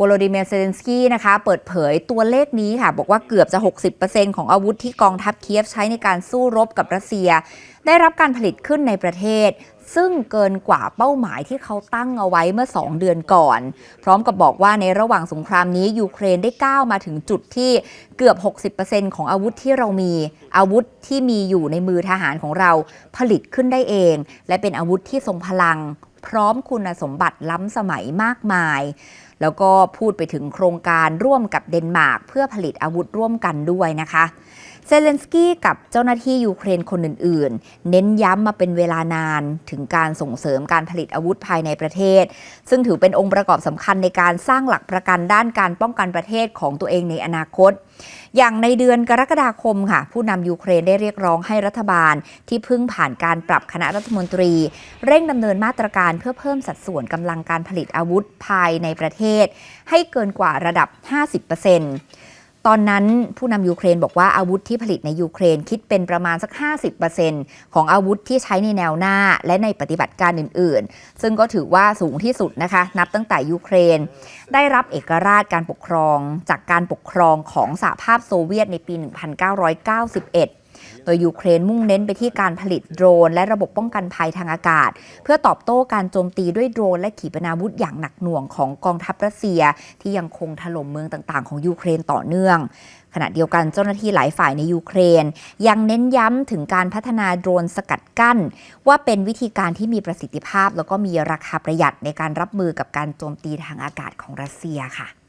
วโลดิเมียเซเลนสกี้นะคะเปิดเผยตัวเลขนี้ค่ะ บอกว่าเกือบจะ 60%ของอาวุธที่กองทัพเคียฟใช้ในการสู้รบกับรัสเซีย ได้รับการผลิตขึ้นในประเทศ ซึ่งเกินกว่าเป้าหมายที่เขาตั้งเอาไว้เมื่อ 2 เดือนก่อน พร้อมกับบอกว่าในระหว่างสงครามนี้ยูเครนได้ก้าวมาถึงจุดที่เกือบ 60%ของอาวุธที่เรามี อาวุธที่มีอยู่ในมือทหารของเราผลิตขึ้นได้เอง และเป็นอาวุธที่ทรงพลัง พร้อมคุณสมบัติล้ำสมัยมากมาย แล้วก็พูดไปถึงโครงการร่วมกับเดนมาร์กเพื่อผลิตอาวุธร่วมกันด้วยนะคะเซเลนสกี้กับเจ้าหน้าที่ยูเครนคนอื่นๆ เน้นย้ำมาเป็นเวลานานถึงการส่งเสริมการผลิตอาวุธภายในประเทศ ซึ่งถือเป็นองค์ประกอบสำคัญในการสร้างหลักประกันด้านการป้องกันประเทศของตัวเองในอนาคต อย่างในเดือนกรกฎาคมค่ะ ผู้นำยูเครนได้เรียกร้องให้รัฐบาลที่เพิ่งผ่านการปรับคณะรัฐมนตรี เร่งดำเนินมาตรการเพื่อเพิ่มสัดส่วนกำลังการผลิตอาวุธภายในประเทศ ให้เกินกว่าระดับ 50% ตอนนั้นผู้นำยูเครนบอกว่าอาวุธที่ผลิตในยูเครนคิดเป็นประมาณสัก 50%ของอาวุธที่ใช้ในแนวหน้าและในปฏิบัติการอื่น ๆ ซึ่งก็ถือว่าสูงที่สุดนะคะ นับตั้งแต่ยูเครน ได้รับเอกราชการปกครองจากการปกครองของสหภาพโซเวียตในปี 1991 โดยยูเครนมุ่งเน้นไปที่การผลิตโดรน และระบบป้องกันภัยทางอากาศ เพื่อตอบโต้การโจมตีด้วยโดรน และขีปนาวุธอย่างหนักหน่วงของกองทัพรัสเซีย ที่ยังคงถล่มเมืองต่างๆ ของยูเครนต่อเนื่องขณะเดียวกันเจ้าหน้าที่หลายฝ่ายในยูเครน ยังเน้นย้ำถึงการพัฒนาโดรนสกัดกั้น ว่าเป็นวิธีการที่มีประสิทธิภาพ แล้วก็มีราคาประหยัดในการรับมือกับการโจมตีทางอากาศของรัสเซียค่ะ